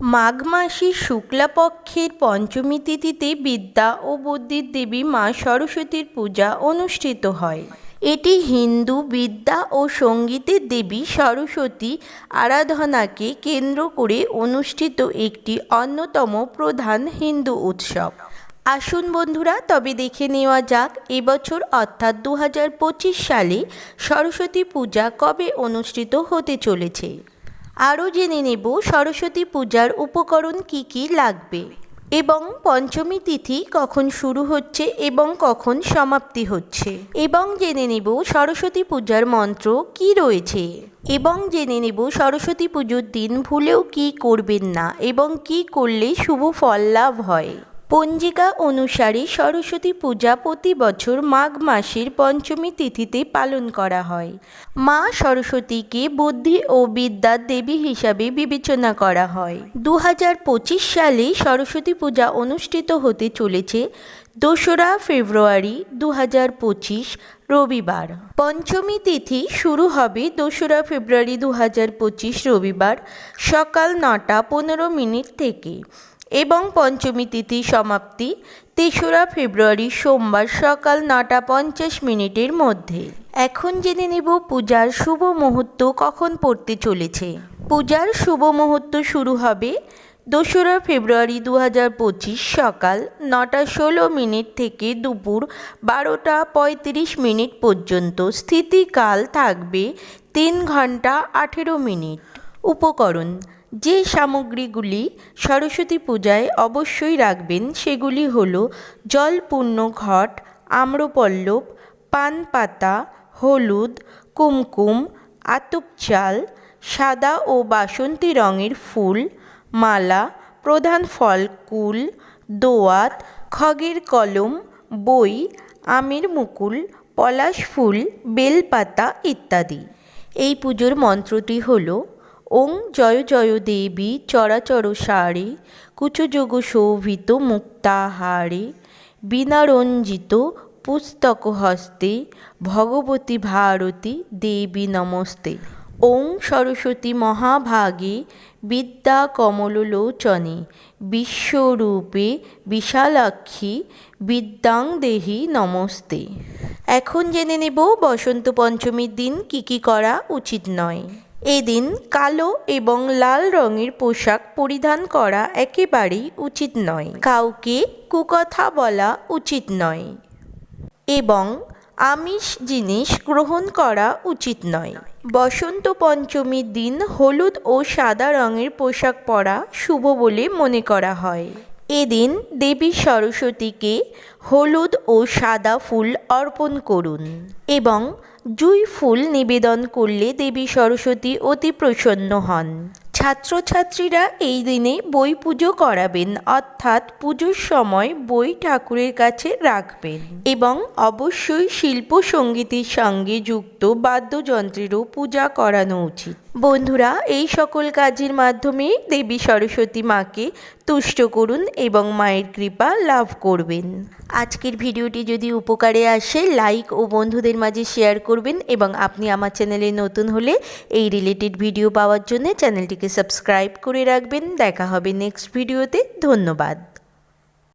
মাঘ মাসের শুক্লাপক্ষের পঞ্চমী তিথিতে বিদ্যা ও বুদ্ধির দেবী মা সরস্বতীর পূজা অনুষ্ঠিত হয়। এটি হিন্দু বিদ্যা ও সঙ্গীতের দেবী সরস্বতী আরাধনাকে কেন্দ্র করে অনুষ্ঠিত একটি অন্যতম প্রধান হিন্দু উৎসব। আসুন বন্ধুরা, তবে দেখে নেওয়া যাক, এবছর অর্থাৎ দু হাজার পঁচিশ সালে সরস্বতী পূজা কবে অনুষ্ঠিত হতে চলেছে। আরও জেনে নেব সরস্বতী পূজার উপকরণ কি কি লাগবে। এবং পঞ্চমী তিথি কখন শুরু হচ্ছে এবং কখন সমাপ্তি হচ্ছে। এবং জেনে নেব সরস্বতী পূজার মন্ত্র কি রয়েছে। এবং জেনে নেব সরস্বতী পুজোর দিন ভুলেও কি করবেন না এবং কি করলে শুভ ফল লাভ হয়। পঞ্জিকা অনুসারে সরস্বতী পূজা প্রতি বছর মাঘ মাসের পঞ্চমী তিথিতে পালন করা হয়। মা সরস্বতীকে বুদ্ধি ও বিদ্যার দেবী হিসাবে বিবেচনা করা হয়। দু হাজার পঁচিশ সালে সরস্বতী পূজা অনুষ্ঠিত হতে চলেছে দোসরা ফেব্রুয়ারি দু হাজার পঁচিশ রবিবার। পঞ্চমী তিথি শুরু হবে দোসরা ফেব্রুয়ারি দু হাজার পঁচিশ রবিবার সকাল নটা পনেরো মিনিট থেকে। এবং পঞ্চমী তিথি সমাপ্তি, তেসরা ফেব্রুয়ারি সোমবার সকাল নটা পঞ্চাশ মিনিটের মধ্যে। এখন জেনে নেব পূজার শুভ মুহূর্ত কখন পড়তে চলেছে। পূজার শুভ মুহূর্ত শুরু হবে দোসরা ফেব্রুয়ারি দু হাজার পঁচিশ সকাল নটা ষোলো মিনিট থেকে দুপুর বারোটা পঁয়ত্রিশ মিনিট পর্যন্ত। স্থিতিকাল থাকবে তিন ঘণ্টা আঠেরো মিনিট। উপকরণ যে সামগ্রীগুলি সরস্বতী পূজায় অবশ্যই রাখবেন, সেগুলি হল জলপূর্ণ ঘট, আম্রপল্লব পান পাতা হলুদ, কুমকুম, আতপ চাল, সাদা ও বাসন্তী রঙের ফুল, মালা, প্রধান ফল কুল, দোয়াত, খগের কলম, বই, আমের মুকুল, পলাশ ফুল, বেলপাতা ইত্যাদি। এই পুজোর মন্ত্রটি হলো ওং জয় জয় দেবী চরাচর সারে কুচযোগ শোভিত মুক্তাহারে বীণারঞ্জিত পুস্তক হস্তে, ভগবতী ভারতী দেবী নমস্তে। ওং সরস্বতী মহাভাগে বিদ্যা কমললোচনে বিশ্বরূপে বিশালাক্ষী বিদ্যাং দেহি নমস্তে। এখন জেনে নেব বসন্ত পঞ্চমীর দিন কি কি করা উচিত নয়। এদিন কালো এবং লাল রঙের পোশাক পরিধান করা একেবারেই উচিত নয়। কাউকে কুকথা বলা উচিত নয় এবং আমিষ জিনিস গ্রহণ করা উচিত নয়। বসন্ত পঞ্চমীর দিন হলুদ ও সাদা রঙের পোশাক পরা শুভ বলে মনে করা হয়। এদিন দেবী সরস্বতীকে হলুদ ও সাদা ফুল অর্পণ করুন এবং জুই ফুল নিবেদন করলে দেবী সরস্বতী অতি প্রসন্ন হন। ছাত্রছাত্রীরা এই দিনে বই পুজো করাবেন, অর্থাৎ পুজোর সময় বই ঠাকুরের কাছে রাখবেন। এবং অবশ্যই শিল্প সঙ্গীতের সঙ্গে যুক্ত বাদ্যযন্ত্রেরও পূজা করানো উচিত। বন্ধুরা, এই সকল কাজের মাধ্যমে দেবী সরস্বতী মাকে তুষ্ট করুন এবং মায়ের কৃপা লাভ করবেন। আজকের ভিডিওটি যদি উপকারে আসে, লাইক ও বন্ধুদের মাঝে শেয়ার করবেন এবং আপনি আমার চ্যানেলে নতুন হলে এই রিলেটেড ভিডিও পাওয়ার জন্য চ্যানেলটিকে সাবস্ক্রাইব করে রাখবেন। দেখা হবে নেক্সট ভিডিওতে ধন্যবাদ।